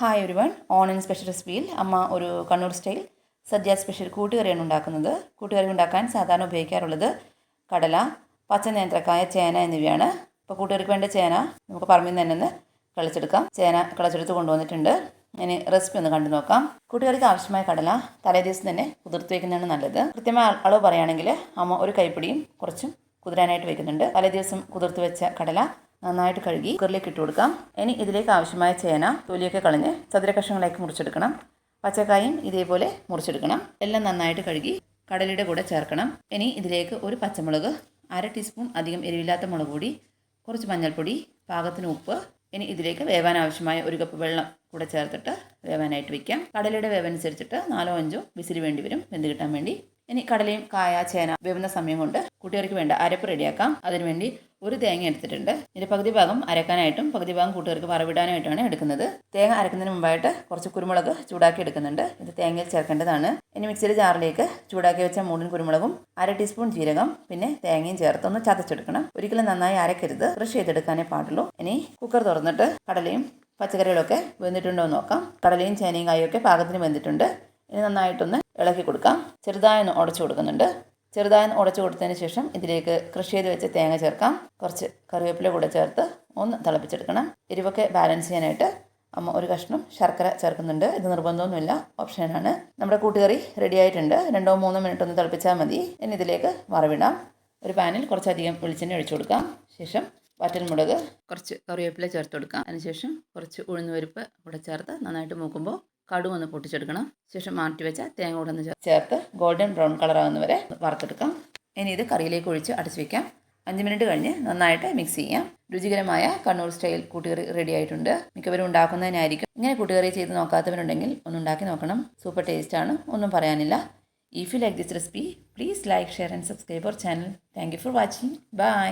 Hi ഒരു one ഓണൻ special റെസിപ്പിയിൽ അമ്മ ഒരു കണ്ണൂർ സ്റ്റൈൽ സദ്യ സ്പെഷ്യൽ കൂട്ടുകറിയാണ് ഉണ്ടാക്കുന്നത്. കൂട്ടുകറി ഉണ്ടാക്കാൻ സാധാരണ ഉപയോഗിക്കാറുള്ളത് കടല പച്ച നേന്ത്രക്കായ ചേന എന്നിവയാണ്. ഇപ്പോൾ കൂട്ടുകറിക്ക് വേണ്ട ചേന നമുക്ക് പറമ്പിൽ നിന്ന് തന്നെ കളിച്ചെടുക്കാം. ചേന കളിച്ചെടുത്ത് കൊണ്ടുവന്നിട്ടുണ്ട്. ഇനി റെസിപ്പി ഒന്ന് കണ്ടു നോക്കാം. കൂട്ടുകറിക്ക് ആവശ്യമായ കടല തലേദിവസം തന്നെ കുതിർത്ത് വയ്ക്കുന്നതാണ് നല്ലത്. കൃത്യമായ അളവ് പറയുകയാണെങ്കിൽ അമ്മ ഒരു കൈപ്പിടിയും കുറച്ചും കുതിരാനായിട്ട് വെക്കുന്നുണ്ട്. തലേദിവസം കുതിർത്ത് വെച്ച കടല നന്നായിട്ട് കഴുകി കുക്കറിലേക്ക് ഇട്ട് കൊടുക്കാം. ഇനി ഇതിലേക്ക് ആവശ്യമായ ചേന തൊലിയൊക്കെ കളഞ്ഞ് ചതുര കഷ്ണങ്ങളേക്ക് മുറിച്ചെടുക്കണം. പച്ചക്കായും ഇതേപോലെ മുറിച്ചെടുക്കണം. എല്ലാം നന്നായിട്ട് കഴുകി കടലയുടെ കൂടെ ചേർക്കണം. ഇനി ഇതിലേക്ക് ഒരു പച്ചമുളക് അര ടീസ്പൂൺ അധികം എരിവില്ലാത്ത മുളക് പൊടി കുറച്ച് മഞ്ഞൾപ്പൊടി പാകത്തിന് ഉപ്പ്. ഇനി ഇതിലേക്ക് വേവാൻ ആവശ്യമായ ഒരു കപ്പ് വെള്ളം കൂടെ ചേർത്തിട്ട് വേവാനായിട്ട് വയ്ക്കാം കടലയുടെ വേവനുസരിച്ചിട്ട് നാലോ അഞ്ചോ വിസിൽ വേണ്ടി വരും. വെന്ത് കിട്ടാൻ വേണ്ടി. ഇനി കടലയും കായ ചേന വേവുന്ന സമയം കൊണ്ട് കുട്ടികൾക്ക് വേണ്ട അരപ്പ് റെഡിയാക്കാം. അതിനുവേണ്ടി ഒരു തേങ്ങ എടുത്തിട്ടുണ്ട്. ഇതിന്റെ പകുതി ഭാഗം അരക്കാനായിട്ടും പകുതി ഭാഗം കൂട്ടുകാർക്ക് വറവിടാനായിട്ടാണ് എടുക്കുന്നത്. തേങ്ങ അരക്കുന്നതിന് മുമ്പായിട്ട് കുറച്ച് കുരുമുളക് ചൂടാക്കി എടുക്കുന്നുണ്ട്. ഇത് തേങ്ങയിൽ ചേർക്കേണ്ടതാണ്. ഇനി മിക്സിയുടെ ജാറിലേക്ക് ചൂടാക്കി വെച്ച മൂടിൻ കുരുമുളകും അര ടീസ്പൂൺ ജീരകം പിന്നെ തേങ്ങയും ചേർത്ത് ഒന്ന് ചതച്ചെടുക്കണം. ഒരിക്കലും നന്നായി അരക്കരുത്. ക്രഷ് ചെയ്തെടുക്കാനേ പാടുള്ളൂ. ഇനി കുക്കർ തുറന്നിട്ട് കടലയും പച്ചക്കറികളൊക്കെ വെന്തിട്ടുണ്ടോ എന്ന് നോക്കാം. കടലയും ചേനയും കായും ഒക്കെ പാകത്തിന് വെന്തിട്ടുണ്ട്. ഇനി നന്നായിട്ടൊന്ന് ഇളക്കി കൊടുക്കാം. ചെറുതായൊന്ന് ഉടച്ചു കൊടുക്കുന്നുണ്ട്. ചെറുതായി ഒന്ന് ഉടച്ചു കൊടുത്തതിന് ശേഷം ഇതിലേക്ക് കൃഷി ചെയ്ത് വെച്ച തേങ്ങ ചേർക്കാം. കുറച്ച് കറിവേപ്പില കൂടെ ചേർത്ത് ഒന്ന് തിളപ്പിച്ചെടുക്കണം. എരിവൊക്കെ ബാലൻസ് ചെയ്യാനായിട്ട് അമ്മ ഒരു കഷ്ണം ശർക്കര ചേർക്കുന്നുണ്ട്. ഇത് നിർബന്ധമൊന്നുമില്ല. ഓപ്ഷനാണ് നമ്മുടെ കൂട്ടുകറി റെഡി ആയിട്ടുണ്ട്. രണ്ടോ മൂന്നോ മിനിറ്റ് ഒന്ന് തിളപ്പിച്ചാൽ മതി. ഇനി ഇതിലേക്ക് വറവിടാം. ഒരു പാനിൽ കുറച്ചധികം വെളിച്ചെണ്ണ ഒഴിച്ചു കൊടുക്കാം. ശേഷം വറ്റൻമുളക് കുറച്ച് കറിവേപ്പില ചേർത്ത് കൊടുക്കാം. അതിനുശേഷം കുറച്ച് ഉഴുന്നുപരിപ്പ് കൂടെ ചേർത്ത് നന്നായിട്ട് മൂക്കുമ്പോൾ കടുക് ഒന്ന് പൊട്ടിച്ചെടുക്കണം. ശേഷം മാറ്റി വെച്ച തേങ്ങ കൂടെ ഒന്ന് ചേർത്ത് ഗോൾഡൻ ബ്രൗൺ കളർ ആവുന്ന വരെ വറുത്തെടുക്കാം. ഇനി ഇത് കറിയിലേക്ക് ഒഴിച്ച് അടച്ചു വെക്കാം. അഞ്ച് മിനിറ്റ് കഴിഞ്ഞ് നന്നായിട്ട് മിക്സ് ചെയ്യാം. രുചികരമായ കണ്ണൂർ സ്റ്റൈൽ കൂട്ടുകറി റെഡി ആയിട്ടുണ്ട്. മിക്കവരും ഉണ്ടാക്കുന്നതിനായിരിക്കും ഇങ്ങനെ കൂട്ടുകറി ചെയ്ത് നോക്കാത്തവരുണ്ടെങ്കിൽ ഒന്ന് ഉണ്ടാക്കി നോക്കണം. സൂപ്പർ ടേസ്റ്റ് ആണ്. ഒന്നും പറയാനില്ല. If you like this recipe please like share and subscribe our channel thank you for watching bye